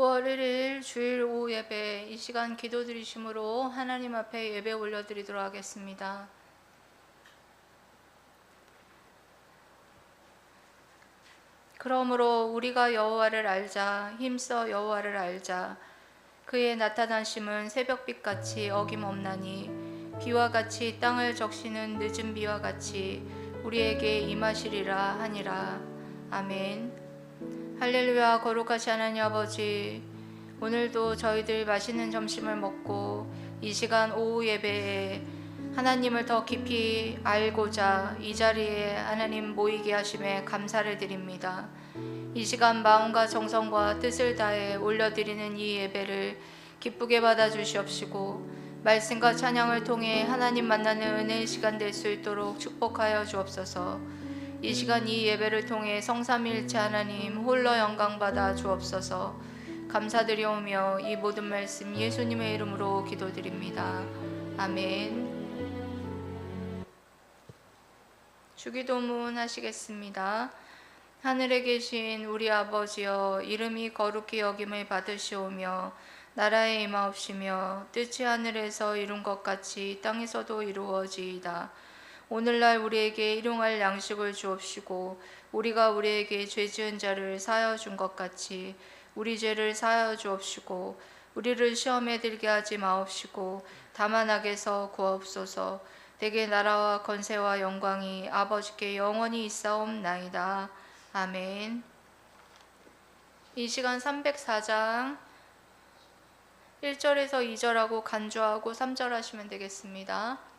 9월 1일 주일 오후 예배 이 시간 기도 드리심으로 하나님 앞에 예배 올려드리도록 하겠습니다. 그러므로 우리가 여호와를 알자 힘써 여호와를 알자 그의 나타나심은 새벽빛 같이 어김없나니 비와 같이 땅을 적시는 늦은 비와 같이 우리에게 임하시리라 하니라 아멘. 할렐루야 거룩하시 하나님 아버지 오늘도 저희들 맛있는 점심을 먹고 이 시간 오후 예배에 하나님을 더 깊이 알고자 이 자리에 하나님 모이게 하심에 감사를 드립니다. 이 시간 마음과 정성과 뜻을 다해 올려드리는 이 예배를 기쁘게 받아 주시옵시고 말씀과 찬양을 통해 하나님 만나는 은혜의 시간 될 수 있도록 축복하여 주옵소서. 이 시간 이 예배를 통해 성삼일체 하나님 홀로 영광 받아 주옵소서. 감사드리오며 이 모든 말씀 예수님의 이름으로 기도드립니다. 아멘. 주기도문 하시겠습니다. 하늘에 계신 우리 아버지여 이름이 거룩히 여김을 받으시오며 나라에 임하옵시며 뜻이 하늘에서 이룬 것 같이 땅에서도 이루어지이다. 오늘날 우리에게 일용할 양식을 주옵시고 우리가 우리에게 죄 지은 자를 사하여 준 것 같이 우리 죄를 사하여 주옵시고 우리를 시험에 들게 하지 마옵시고 다만 악에서 구하옵소서. 대개 나라와 건세와 영광이 아버지께 영원히 있사옵나이다. 아멘. 이 시간 304장 1절에서 2절하고 간주하고 3절 하시면 되겠습니다.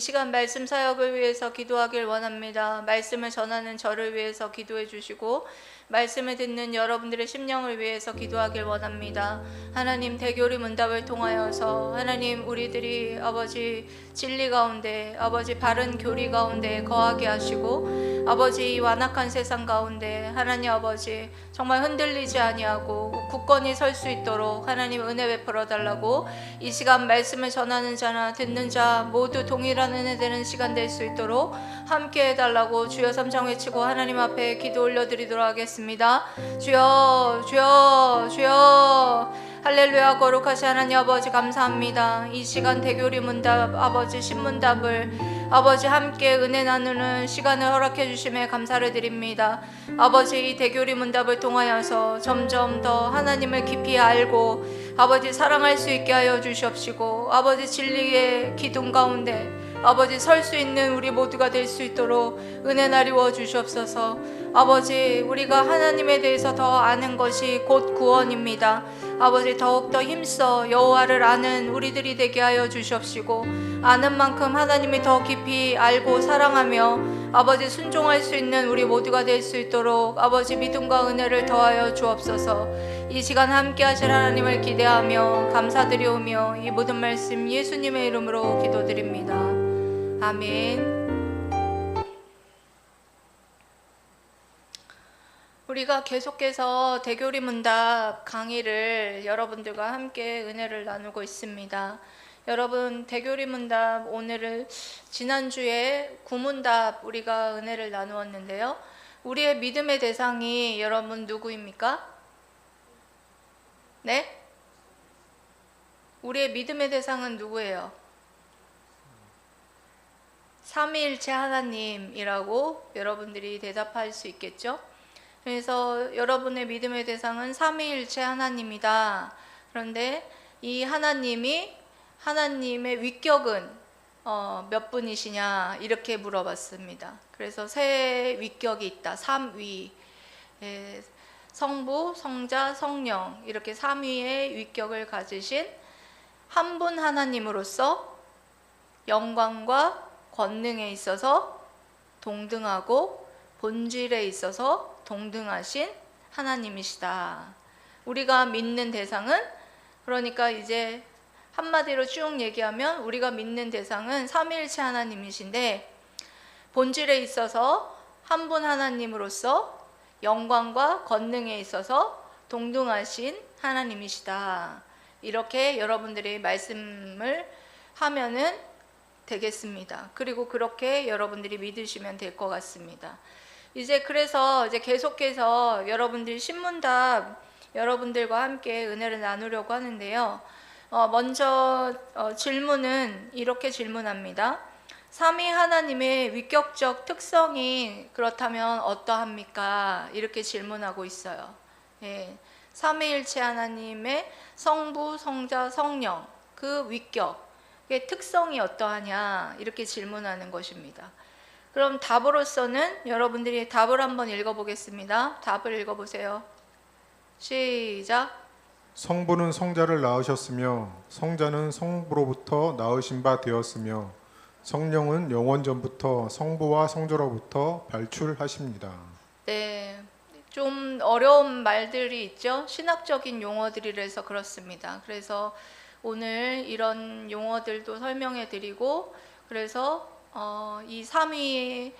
이 시간 말씀 사역을 위해서 기도하길 원합니다. 말씀을 전하는 저를 위해서 기도해 주시고 말씀을 듣는 여러분들의 심령을 위해서 기도하길 원합니다. 하나님 대교리 문답을 통하여서 하나님 우리들이 아버지 진리 가운데 아버지 바른 교리 가운데 거하게 하시고 아버지 이 완악한 세상 가운데 하나님 아버지 정말 흔들리지 아니하고 굳건히 설 수 있도록 하나님 은혜 베풀어 달라고 이 시간 말씀을 전하는 자나 듣는 자 모두 동일한 은혜 되는 시간 될 수 있도록 함께 해달라고 주여 삼창 외치고 하나님 앞에 기도 올려드리도록 하겠습니다. 주여 주여 주여 할렐루야 거룩하신 하나님 아버지 감사합니다. 이 시간 대교리 문답 아버지 신문답을 아버지 함께 은혜 나누는 시간을 허락해 주심에 감사를 드립니다. 아버지 이 대교리 문답을 통하여서 점점 더 하나님을 깊이 알고 아버지 사랑할 수 있게 하여 주시옵시고 아버지 진리의 기둥 가운데 아버지 설 수 있는 우리 모두가 될 수 있도록 은혜 나리워 주시옵소서. 아버지 우리가 하나님에 대해서 더 아는 것이 곧 구원입니다. 아버지 더욱더 힘써 여호와를 아는 우리들이 되게 하여 주시옵시고 아는 만큼 하나님이 더 깊이 알고 사랑하며 아버지 순종할 수 있는 우리 모두가 될 수 있도록 아버지 믿음과 은혜를 더하여 주옵소서. 이 시간 함께 하실 하나님을 기대하며 감사드리오며 이 모든 말씀 예수님의 이름으로 기도드립니다. 아멘. 우리가 계속해서 대교리 문답 강의를 여러분들과 함께 은혜를 나누고 있습니다. 여러분 대교리 문답 오늘을 지난주에 구문답 우리가 은혜를 나누었는데요. 우리의 믿음의 대상이 여러분 누구입니까? 네? 우리의 믿음의 대상은 누구예요? 삼위일체 하나님이라고 여러분들이 대답할 수 있겠죠? 그래서 여러분의 믿음의 대상은 삼위일체 하나님이다. 그런데 이 하나님이 하나님의 위격은 어, 몇 분이시냐 이렇게 물어봤습니다. 그래서 세 위격이 있다. 삼위. 예, 성부, 성자, 성령 이렇게 삼위의 위격을 가지신 한 분 하나님으로서 영광과 권능에 있어서 동등하고 본질에 있어서 동등하신 하나님이시다. 우리가 믿는 대상은 그러니까 이제 한마디로 쭉 얘기하면 우리가 믿는 대상은 삼위일체 하나님이신데 본질에 있어서 한 분 하나님으로서 영광과 권능에 있어서 동등하신 하나님이시다. 이렇게 여러분들이 말씀을 하면은 되겠습니다. 그리고 그렇게 여러분들이 믿으시면 될 것 같습니다. 이제 그래서 이제 계속해서 여러분들 신문답 여러분들과 함께 은혜를 나누려고 하는데요. 어, 먼저 어, 질문은 이렇게 질문합니다. 삼위 하나님의 위격적 특성이 그렇다면 어떠합니까? 이렇게 질문하고 있어요. 예, 삼위일체 하나님의 성부, 성자, 성령 그 위격 의 특성이 어떠하냐 이렇게 질문하는 것입니다. 그럼 답으로서는 여러분들이 답을 한번 읽어보겠습니다. 답을 읽어보세요. 시작. 성부는 성자를 낳으셨으며 성자는 성부로부터 낳으신 바 되었으며 성령은 영원 전부터 성부와 성자로부터 발출하십니다. 네, 좀 어려운 말들이 있죠. 신학적인 용어들이라서 그렇습니다. 그래서 오늘 이런 용어들도 설명해 드리고 그래서 어, 이 삼위의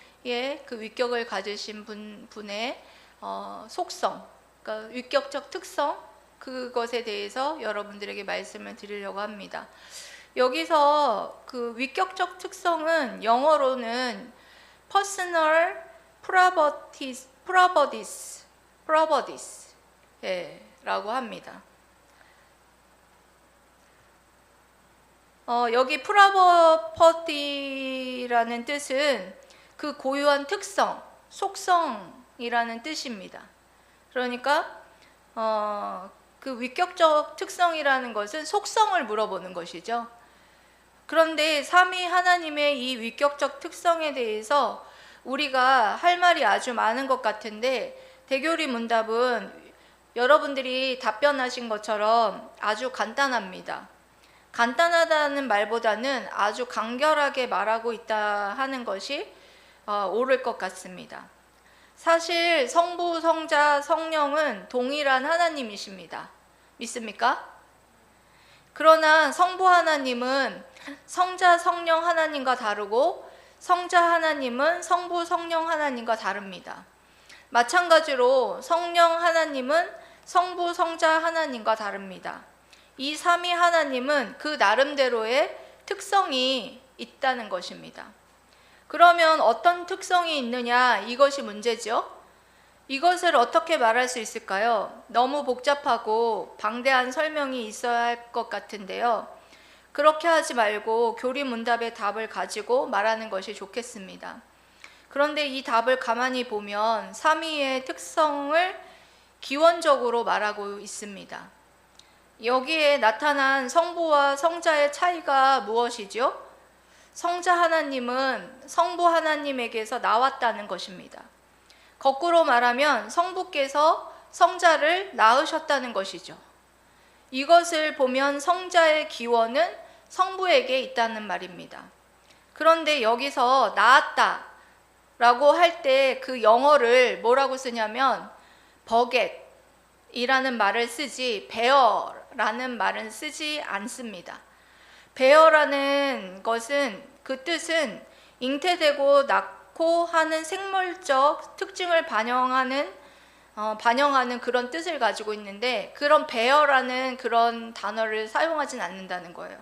그 위격을 가지신 분, 분의 어, 속성, 그러니까 위격적 특성 그것에 대해서 여러분들에게 말씀을 드리려고 합니다. 여기서 그 위격적 특성은 영어로는 personal properties, properties, properties 예, 라고 합니다. 어, 여기 프라버퍼티라는 뜻은 그 고유한 특성, 속성이라는 뜻입니다. 그러니까 어, 그 위격적 특성이라는 것은 속성을 물어보는 것이죠. 그런데 삼위 하나님의 이 위격적 특성에 대해서 우리가 할 말이 아주 많은 것 같은데 대교리 문답은 여러분들이 답변하신 것처럼 아주 간단합니다. 간단하다는 말보다는 아주 간결하게 말하고 있다 하는 것이 어, 옳을 것 같습니다. 사실 성부, 성자, 성령은 동일한 하나님이십니다. 믿습니까? 그러나 성부 하나님은 성자, 성령 하나님과 다르고 성자 하나님은 성부, 성령 하나님과 다릅니다. 마찬가지로 성령 하나님은 성부, 성자 하나님과 다릅니다. 이 삼위 하나님은 그 나름대로의 특성이 있다는 것입니다. 그러면 어떤 특성이 있느냐 이것이 문제죠. 이것을 어떻게 말할 수 있을까요? 너무 복잡하고 방대한 설명이 있어야 할 것 같은데요. 그렇게 하지 말고 교리문답의 답을 가지고 말하는 것이 좋겠습니다. 그런데 이 답을 가만히 보면 삼위의 특성을 기원적으로 말하고 있습니다. 여기에 나타난 성부와 성자의 차이가 무엇이죠? 성자 하나님은 성부 하나님에게서 나왔다는 것입니다. 거꾸로 말하면 성부께서 성자를 낳으셨다는 것이죠. 이것을 보면 성자의 기원은 성부에게 있다는 말입니다. 그런데 여기서 낳았다 라고 할 때 그 영어를 뭐라고 쓰냐면 버겟 이라는 말을 쓰지 베어 라는 말은 쓰지 않습니다. 베어라는 것은 그 뜻은 잉태되고 낳고 하는 생물적 특징을 반영하는 어, 반영하는 그런 뜻을 가지고 있는데 그런 베어라는 그런 단어를 사용하진 않는다는 거예요.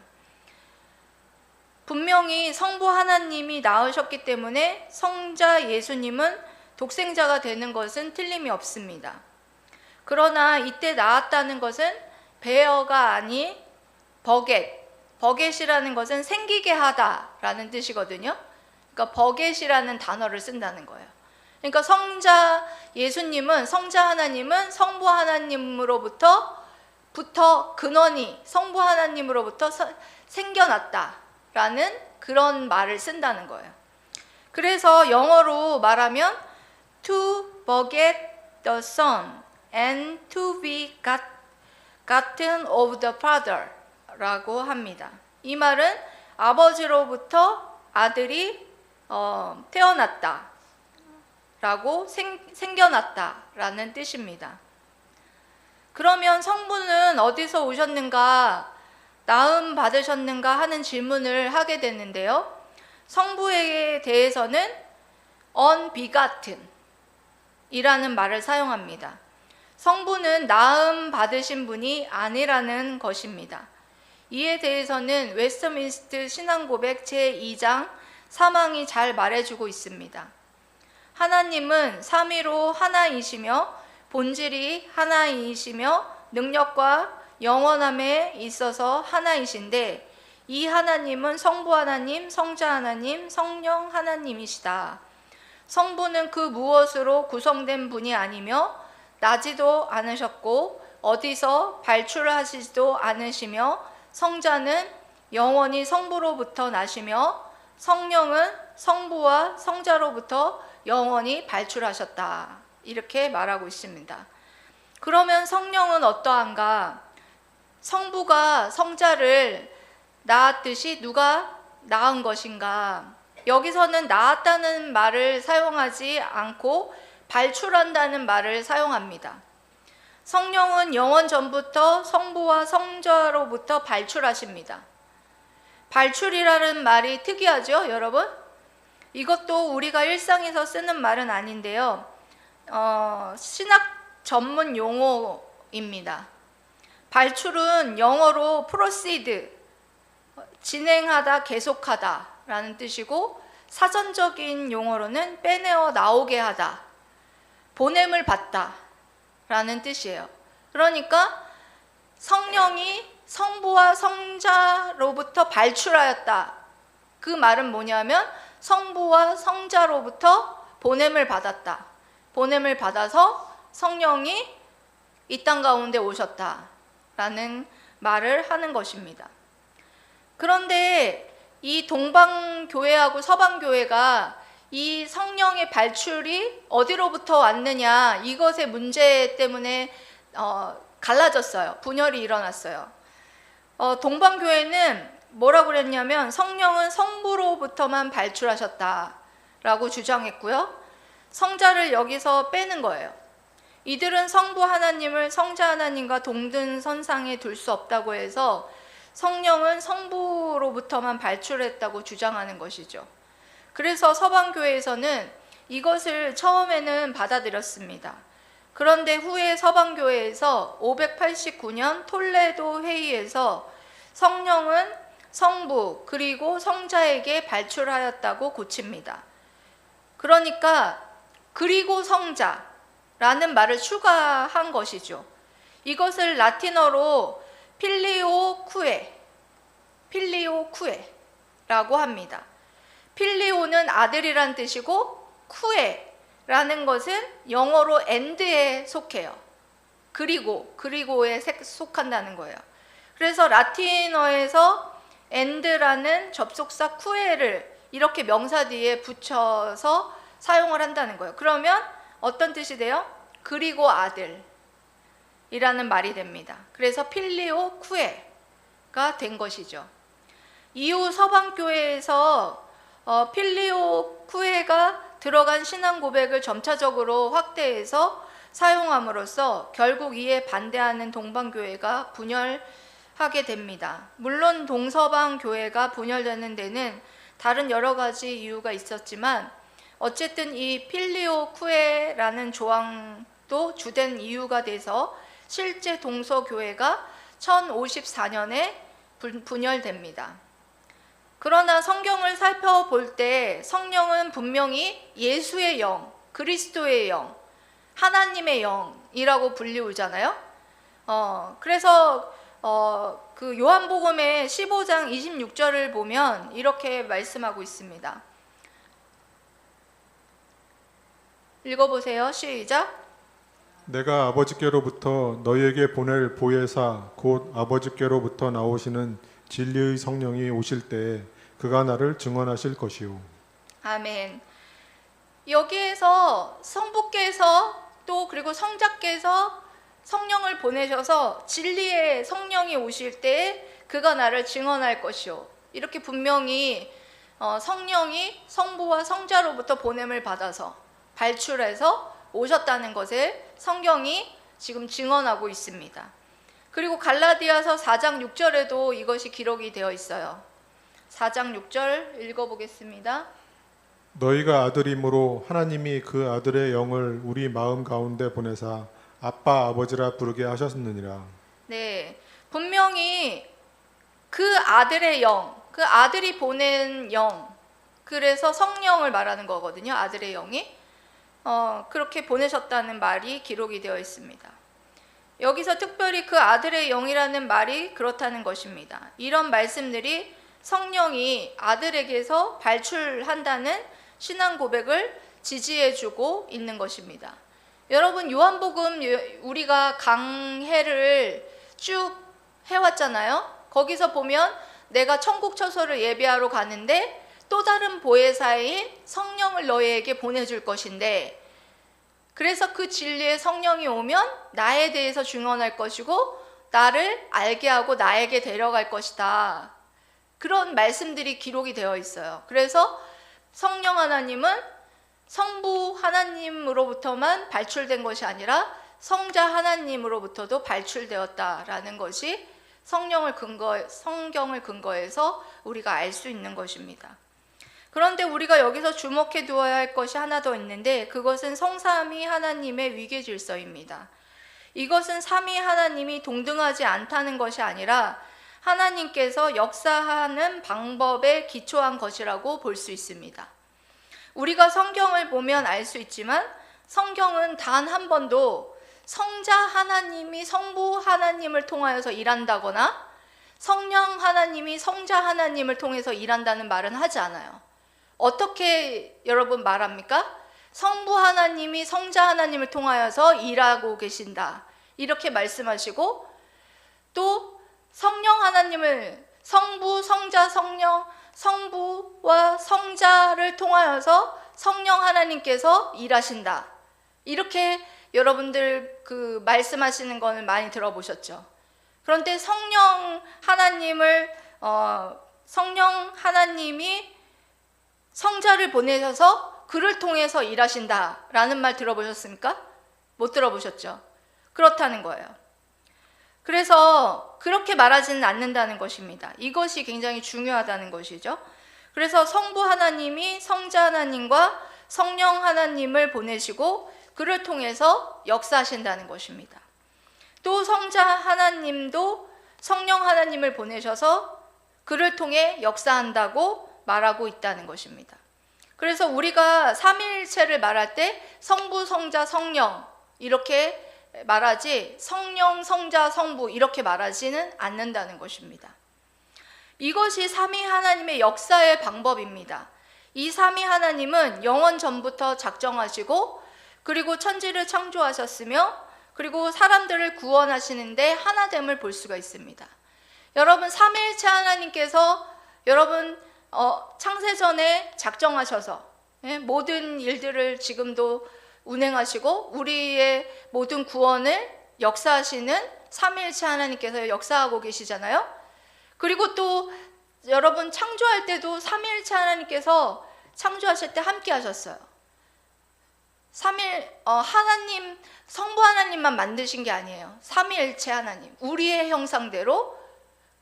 분명히 성부 하나님이 낳으셨기 때문에 성자 예수님은 독생자가 되는 것은 틀림이 없습니다. 그러나 이때 나왔다는 것은 베어가 아닌 버겟. 버겟이라는 것은 생기게 하다라는 뜻이거든요. 그러니까 버겟이라는 단어를 쓴다는 거예요. 그러니까 성자 예수님은 성자 하나님은 성부 하나님으로부터 부터 근원이 성부 하나님으로부터 서- 생겨났다라는 그런 말을 쓴다는 거예요. 그래서 영어로 말하면 to beget the son and to be gotten of the father라고 합니다. 이 말은 아버지로부터 아들이 어, 태어났다. 라고 생, 생겨났다 라는 뜻입니다. 그러면 성부는 어디서 오셨는가, 나음 받으셨는가 하는 질문을 하게 됐는데요. 성부에 대해서는 unbegotten 이라는 말을 사용합니다. 성부는 나음 받으신 분이 아니라는 것입니다. 이에 대해서는 웨스터민스트 신앙고백 제2장 사망이 잘 말해주고 있습니다. 하나님은 삼위로 하나이시며 본질이 하나이시며 능력과 영원함에 있어서 하나이신데 이 하나님은 성부 하나님, 성자 하나님, 성령 하나님이시다. 성부는 그 무엇으로 구성된 분이 아니며 나지도 않으셨고 어디서 발출하시지도 않으시며 성자는 영원히 성부로부터 나시며 성령은 성부와 성자로부터 영원히 발출하셨다. 이렇게 말하고 있습니다. 그러면 성령은 어떠한가? 성부가 성자를 낳았듯이 누가 낳은 것인가? 여기서는 낳았다는 말을 사용하지 않고 발출한다는 말을 사용합니다. 성령은 영원 전부터 성부와 성자로부터 발출하십니다. 발출이라는 말이 특이하죠, 여러분? 이것도 우리가 일상에서 쓰는 말은 아닌데요. 어, 신학 전문 용어입니다. 발출은 영어로 proceed, 진행하다, 계속하다 라는 뜻이고 사전적인 용어로는 빼내어 나오게 하다, 보냄을 받다라는 뜻이에요. 그러니까 성령이 성부와 성자로부터 발출하였다. 그 말은 뭐냐면 성부와 성자로부터 보냄을 받았다. 보냄을 받아서 성령이 이 땅 가운데 오셨다 라는 말을 하는 것입니다. 그런데 이 동방교회하고 서방교회가 이 성령의 발출이 어디로부터 왔느냐 이것의 문제 때문에 어, 갈라졌어요. 분열이 일어났어요. 어, 동방교회는 뭐라고 그랬냐면 성령은 성부로부터만 발출하셨다라고 주장했고요. 성자를 여기서 빼는 거예요. 이들은 성부 하나님을 성자 하나님과 동등 선상에 둘 수 없다고 해서 성령은 성부로부터만 발출했다고 주장하는 것이죠. 그래서 서방교회에서는 이것을 처음에는 받아들였습니다. 그런데 후에 서방교회에서 589년 톨레도 회의에서 성령은 성부 그리고 성자에게 발출하였다고 고칩니다. 그러니까 그리고 성자라는 말을 추가한 것이죠. 이것을 라틴어로 필리오 쿠에 필리오 쿠에라고 합니다. 필리오는 아들이란 뜻이고 쿠에라는 것은 영어로 end에 속해요. 그리고 그리고에 색- 속한다는 거예요. 그래서 라틴어에서 end라는 접속사 쿠에를 이렇게 명사 뒤에 붙여서 사용을 한다는 거예요. 그러면 어떤 뜻이 돼요? 그리고 아들이라는 말이 됩니다. 그래서 필리오 쿠에가 된 것이죠. 이후 서방교회에서 어, 필리오 쿠에가 들어간 신앙 고백을 점차적으로 확대해서 사용함으로써 결국 이에 반대하는 동방교회가 분열하게 됩니다. 물론 동서방 교회가 분열되는 데는 다른 여러 가지 이유가 있었지만 어쨌든 이 필리오 쿠에라는 조항도 주된 이유가 돼서 실제 동서교회가 1054년에 분열됩니다. 그러나 성경을 살펴볼 때 성령은 분명히 예수의 영, 그리스도의 영, 하나님의 영이라고 불리우잖아요. 어, 그래서 어, 그 요한복음의 15장 26절을 보면 이렇게 말씀하고 있습니다. 읽어보세요. 시작. 내가 아버지께로부터 너희에게 보낼 보혜사 곧 아버지께로부터 나오시는 진리의 성령이 오실 때에 그가 나를 증언하실 것이요 아멘. 여기에서 성부께서 또 그리고 성자께서 성령을 보내셔서 진리의 성령이 오실 때 그가 나를 증언할 것이요. 이렇게 분명히 어, 성령이 성부와 성자로부터 보냄을 받아서 발출해서 오셨다는 것을 성경이 지금 증언하고 있습니다. 그리고 갈라디아서 4장 6절에도 이것이 기록이 되어 있어요. 4장 6절 읽어보겠습니다. 너희가 아들이므로 하나님이 그 아들의 영을 우리 마음 가운데 보내사 아빠 아버지라 부르게 하셨느니라 네, 분명히 그 아들의 영, 그 아들이 보낸 영, 그래서 성령을 말하는 거거든요. 아들의 영이 어, 그렇게 보내셨다는 말이 기록이 되어 있습니다. 여기서 특별히 그 아들의 영이라는 말이 그렇다는 것입니다. 이런 말씀들이 성령이 아들에게서 발출한다는 신앙 고백을 지지해주고 있는 것입니다. 여러분 요한복음 우리가 강해를 쭉 해왔잖아요. 거기서 보면 내가 천국 처소를 예배하러 가는데 또 다른 보혜사인 성령을 너희에게 보내줄 것인데 그래서 그 진리의 성령이 오면 나에 대해서 증언할 것이고 나를 알게 하고 나에게 데려갈 것이다. 그런 말씀들이 기록이 되어 있어요. 그래서 성령 하나님은 성부 하나님으로부터만 발출된 것이 아니라 성자 하나님으로부터도 발출되었다라는 것이 성령을 근거 성경을 근거해서 우리가 알 수 있는 것입니다. 그런데 우리가 여기서 주목해 두어야 할 것이 하나 더 있는데 그것은 성삼위 하나님의 위계 질서입니다. 이것은 삼위 하나님이 동등하지 않다는 것이 아니라 하나님께서 역사하는 방법에 기초한 것이라고 볼 수 있습니다. 우리가 성경을 보면 알 수 있지만 성경은 단 한 번도 성자 하나님이 성부 하나님을 통하여서 일한다거나 성령 하나님이 성자 하나님을 통해서 일한다는 말은 하지 않아요. 어떻게 여러분 말합니까? 성부 하나님이 성자 하나님을 통하여서 일하고 계신다. 이렇게 말씀하시고 또 성령 하나님을 성부, 성자, 성령, 성부와 성자를 통하여서 성령 하나님께서 일하신다. 이렇게 여러분들 그 말씀하시는 거는 많이 들어보셨죠. 그런데 성령 하나님을 어, 성령 하나님이 성자를 보내셔서 그를 통해서 일하신다라는 말 들어보셨습니까? 못 들어보셨죠? 그렇다는 거예요. 그래서 그렇게 말하지는 않는다는 것입니다. 이것이 굉장히 중요하다는 것이죠. 그래서 성부 하나님이 성자 하나님과 성령 하나님을 보내시고 그를 통해서 역사하신다는 것입니다. 또 성자 하나님도 성령 하나님을 보내셔서 그를 통해 역사한다고 말하고 있다는 것입니다. 그래서 우리가 삼위일체를 말할 때 성부, 성자, 성령 이렇게 말하지 성령, 성자, 성부 이렇게 말하지는 않는다는 것입니다. 이것이 삼위 하나님의 역사의 방법입니다. 이 삼위 하나님은 영원 전부터 작정하시고 그리고 천지를 창조하셨으며 그리고 사람들을 구원하시는데 하나됨을 볼 수가 있습니다. 여러분 삼위일체 하나님께서 여러분 어, 창세전에 작정하셔서 예, 모든 일들을 지금도 운행하시고 우리의 모든 구원을 역사하시는 삼위일체 하나님께서 역사하고 계시잖아요. 그리고 또 여러분 창조할 때도 삼위일체 하나님께서 창조하실 때 함께 하셨어요. 삼일 어, 하나님 성부 하나님만 만드신 게 아니에요. 삼위일체 하나님 우리의 형상대로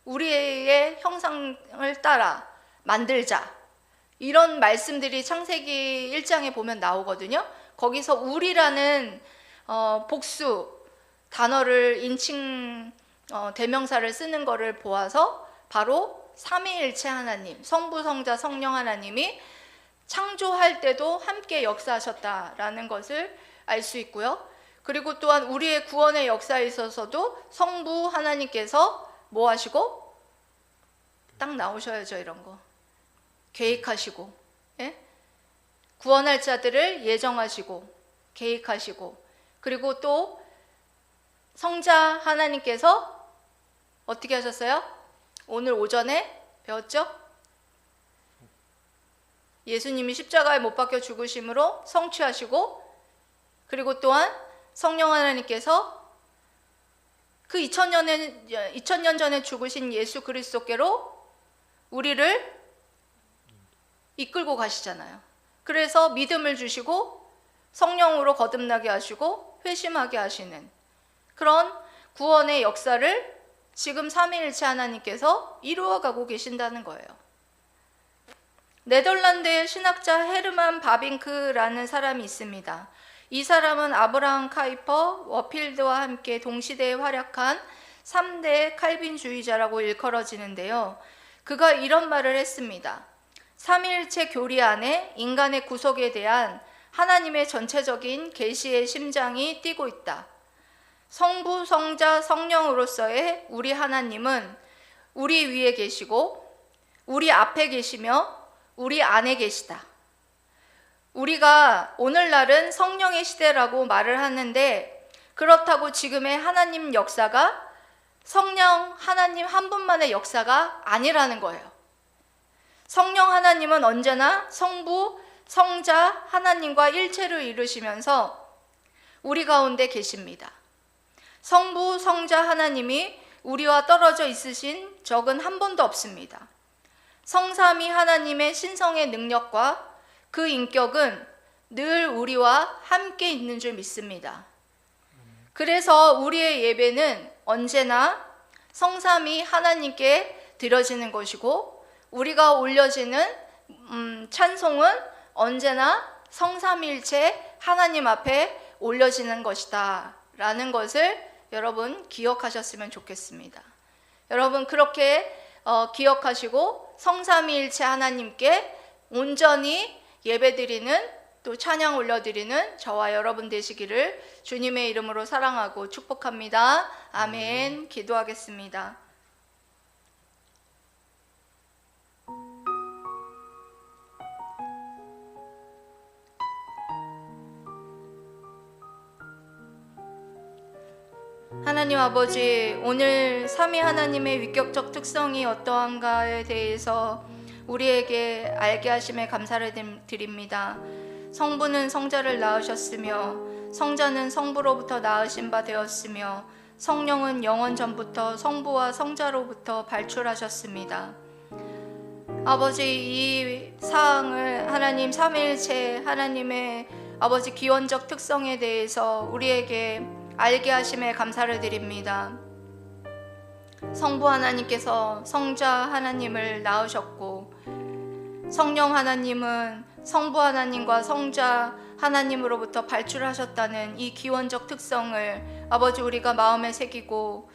우리의 형상을 따라 만들자 이런 말씀들이 창세기 1장에 보면 나오거든요. 거기서 우리라는 어, 복수 단어를 인칭 어, 대명사를 쓰는 거를 보아서 바로 삼위일체 하나님, 성부, 성자, 성령 하나님이 창조할 때도 함께 역사하셨다라는 것을 알 수 있고요. 그리고 또한 우리의 구원의 역사에 있어서도 성부 하나님께서 뭐 하시고 딱 나오셔야죠 이런 거 계획하시고 예? 구원할 자들을 예정하시고 계획하시고 그리고 또 성자 하나님께서 어떻게 하셨어요? 오늘 오전에 배웠죠? 예수님이 십자가에 못 박혀 죽으심으로 성취하시고 그리고 또한 성령 하나님께서 그 2000년에 2000년 전에 죽으신 예수 그리스도께로 우리를 이끌고 가시잖아요. 그래서 믿음을 주시고 성령으로 거듭나게 하시고 회심하게 하시는 그런 구원의 역사를 지금 삼위일체 하나님께서 이루어가고 계신다는 거예요. 네덜란드의 신학자 헤르만 바빙크라는 사람이 있습니다. 이 사람은 아브라함 카이퍼, 워필드와 함께 동시대에 활약한 3대 칼빈주의자라고 일컬어지는데요. 그가 이런 말을 했습니다. 삼위일체 교리 안에 인간의 구속에 대한 하나님의 전체적인 계시의 심장이 뛰고 있다. 성부, 성자, 성령으로서의 우리 하나님은 우리 위에 계시고 우리 앞에 계시며 우리 안에 계시다. 우리가 오늘날은 성령의 시대라고 말을 하는데 그렇다고 지금의 하나님 역사가 성령 하나님 한 분만의 역사가 아니라는 거예요. 성령 하나님은 언제나 성부, 성자 하나님과 일체를 이루시면서 우리 가운데 계십니다. 성부, 성자 하나님이 우리와 떨어져 있으신 적은 한 번도 없습니다. 성삼위 하나님의 신성의 능력과 그 인격은 늘 우리와 함께 있는 줄 믿습니다. 그래서 우리의 예배는 언제나 성삼위 하나님께 드려지는 것이고 우리가 올려지는 음, 찬송은 언제나 성삼일체 하나님 앞에 올려지는 것이다 라는 것을 여러분 기억하셨으면 좋겠습니다. 여러분 그렇게 어, 기억하시고 성삼위일체 하나님께 온전히 예배드리는 또 찬양 올려드리는 저와 여러분 되시기를 주님의 이름으로 사랑하고 축복합니다. 아멘. 기도하겠습니다. 하나님 아버지, 오늘 삼위 하나님의 위격적 특성이 어떠한가에 대해서 우리에게 알게 하심에 감사를 드립니다. 성부는 성자를 낳으셨으며 성자는 성부로부터 낳으신 바 되었으며 성령은 영원 전부터 성부와 성자로부터 발출하셨습니다. 아버지 이 사항을 하나님 삼위일체 하나님의 아버지 기원적 특성에 대해서 우리에게 알게 하심에 감사를 드립니다. 성부 하나님께서 성자 하나님을 낳으셨고 성령 하나님은 성부 하나님과 성자 하나님으로부터 발출하셨다는 이 기원적 특성을 아버지 우리가 마음에 새기고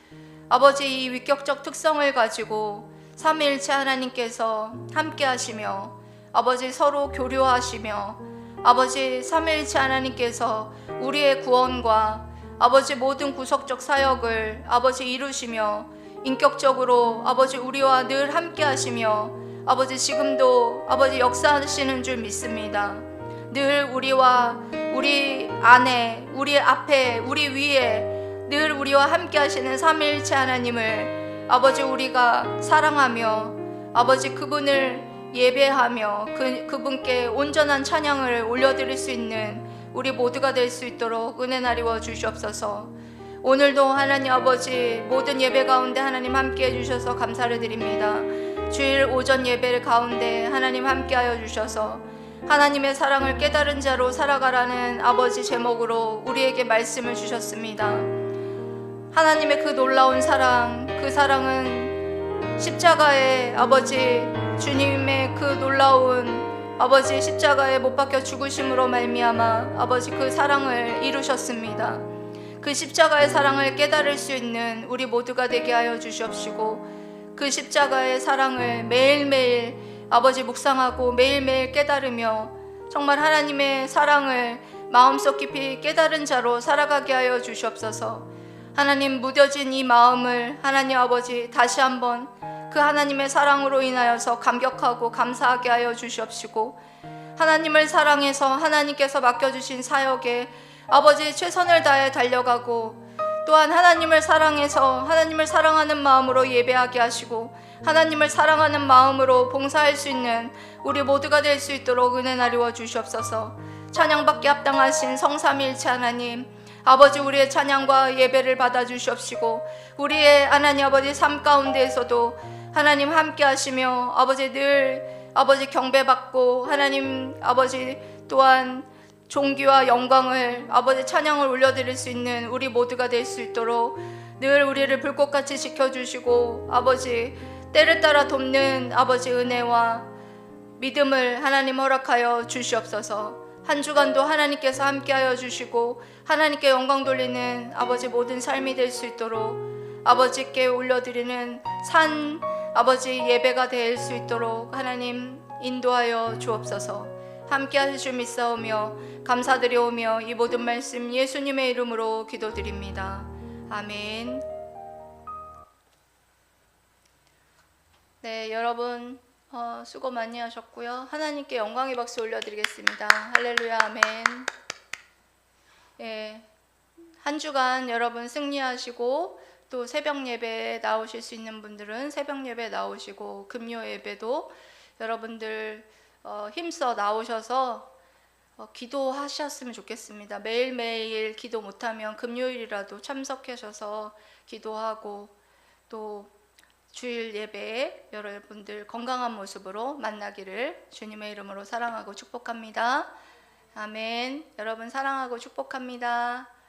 아버지 이 위격적 특성을 가지고 삼위일체 하나님께서 함께 하시며 아버지 서로 교류하시며 아버지 삼위일체 하나님께서 우리의 구원과 아버지 모든 구속적 사역을 아버지 이루시며 인격적으로 아버지 우리와 늘 함께 하시며 아버지 지금도 아버지 역사하시는 줄 믿습니다. 늘 우리와 우리 안에 우리 앞에 우리 위에 늘 우리와 함께 하시는 삼위일체 하나님을 아버지 우리가 사랑하며 아버지 그분을 예배하며 그, 그분께 온전한 찬양을 올려드릴 수 있는 우리 모두가 될 수 있도록 은혜 나리워 주시옵소서. 오늘도 하나님 아버지 모든 예배 가운데 하나님 함께 해주셔서 감사를 드립니다. 주일 오전 예배 가운데 하나님 함께 하여 주셔서 하나님의 사랑을 깨달은 자로 살아가라는 아버지 제목으로 우리에게 말씀을 주셨습니다. 하나님의 그 놀라운 사랑, 그 사랑은 십자가의 아버지 주님의 그 놀라운 아버지 십자가에 못 박혀 죽으심으로 말미암아 아버지 그 사랑을 이루셨습니다. 그 십자가의 사랑을 깨달을 수 있는 우리 모두가 되게 하여 주시옵시고 그 십자가의 사랑을 매일매일 아버지 묵상하고 매일매일 깨달으며 정말 하나님의 사랑을 마음속 깊이 깨달은 자로 살아가게 하여 주시옵소서. 하나님 무뎌진 이 마음을 하나님 아버지 다시 한번 그 하나님의 사랑으로 인하여서 감격하고 감사하게 하여 주시옵시고 하나님을 사랑해서 하나님께서 맡겨주신 사역에 아버지 최선을 다해 달려가고 또한 하나님을 사랑해서 하나님을 사랑하는 마음으로 예배하게 하시고 하나님을 사랑하는 마음으로 봉사할 수 있는 우리 모두가 될 수 있도록 은혜 나리워 주시옵소서. 찬양받기 합당하신 성삼일체 하나님 아버지 우리의 찬양과 예배를 받아 주시옵시고 우리의 하나님 아버지 삶 가운데에서도 하나님 함께 하시며 아버지 늘 아버지 경배받고 하나님 아버지 또한 존귀와 영광을 아버지 찬양을 올려드릴 수 있는 우리 모두가 될 수 있도록 늘 우리를 불꽃같이 지켜주시고 아버지 때를 따라 돕는 아버지 은혜와 믿음을 하나님 허락하여 주시옵소서. 한 주간도 하나님께서 함께하여 주시고 하나님께 영광 돌리는 아버지 모든 삶이 될 수 있도록 아버지께 올려드리는 산 아버지 예배가 될 수 있도록 하나님 인도하여 주옵소서 함께 하실 줄 믿사오며 감사드려오며 이 모든 말씀 예수님의 이름으로 기도드립니다. 아멘. 네, 여러분 어, 수고 많이 하셨고요. 하나님께 영광의 박수 올려드리겠습니다. 할렐루야, 아멘. 예, 한 주간 여러분 승리하시고 또 새벽 예배에 나오실 수 있는 분들은 새벽 예배 나오시고 금요 예배도 여러분들 어, 힘써 나오셔서 어, 기도하셨으면 좋겠습니다. 매일매일 기도 못하면 금요일이라도 참석하셔서 기도하고 또 주일 예배에 여러분들 건강한 모습으로 만나기를 주님의 이름으로 사랑하고 축복합니다. 아멘. 여러분 사랑하고 축복합니다.